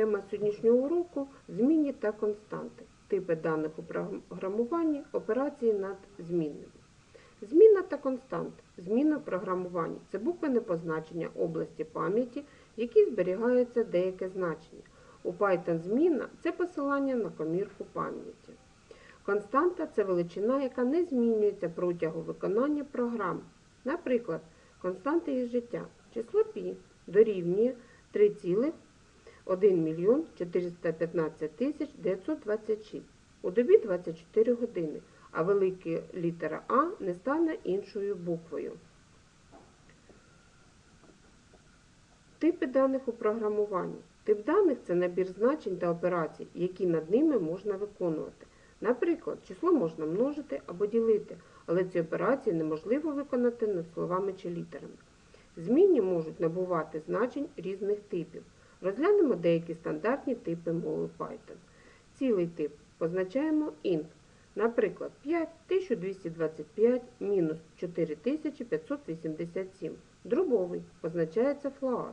Тема сьогоднішнього уроку змінні та константи, типи даних у програмуванні, операції над змінними. Змінна та констант. Зміна в програмуванні це буквене позначення області пам'яті, в якій зберігається деяке значення. У Python зміна це посилання на комірку пам'яті. Константа це величина, яка не змінюється протягом виконання програм. Наприклад, константа їх життя. Число π дорівнює 3,1 мільйон 415 тисяч 926. У добі 24 години, а велика літера А не стане іншою буквою. Типи даних у програмуванні. Тип даних це набір значень та операцій, які над ними можна виконувати. Наприклад, число можна множити або ділити, але ці операції неможливо виконати над словами чи літерами. Змінні можуть набувати значень різних типів. Розглянемо деякі стандартні типи мови Python. Цілий тип позначаємо int. Наприклад, 5225 мінус 4587. Дробовий позначається float.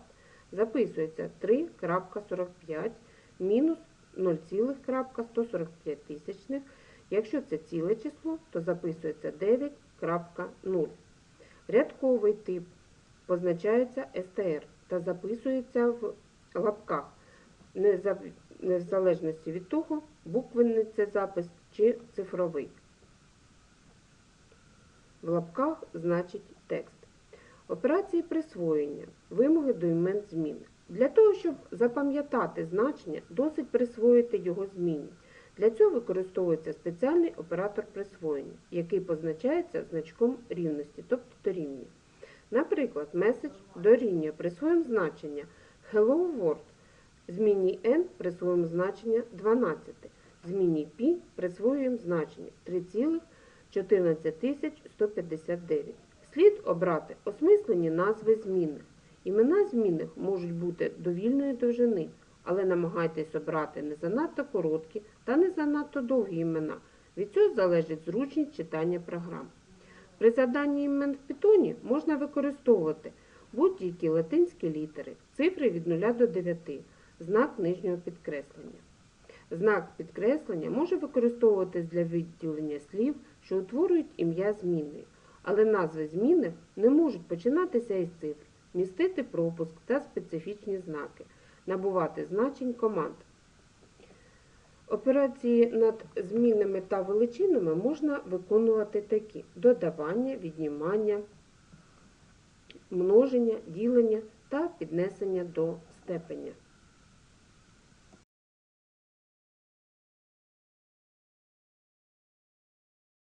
Записується 3.45 мінус 0,145 тисячних. Якщо це ціле число, то записується 9.0. Рядковий тип позначається str та записується в лапках, не в залежності від того, буквенний це запис чи цифровий. В лапках значить текст. Операції присвоєння, вимоги до імен змін. Для того, щоб запам'ятати значення, досить присвоїти його зміні. Для цього використовується спеціальний оператор присвоєння, який позначається значком рівності, тобто дорівнює. Наприклад, меседж дорівнює присвоїмо значення Hello World, зміні n присвоїмо значення 12, зміні π присвоюємо значення 3,14159. Слід обрати осмислені назви змінних. Імена змінних можуть бути довільної довжини, але намагайтесь обрати не занадто короткі та не занадто довгі імена. Від цього залежить зручність читання програм. При заданні імен в Python можна використовувати будь-які латинські літери, цифри від 0 до 9, знак нижнього підкреслення. Знак підкреслення може використовуватись для відділення слів, що утворюють ім'я змінної, але назви змінних не можуть починатися із цифр, містити пропуск та специфічні знаки, набувати значень команд. Операції над змінними та величинами можна виконувати такі: додавання, віднімання, множення, ділення та піднесення до степеня.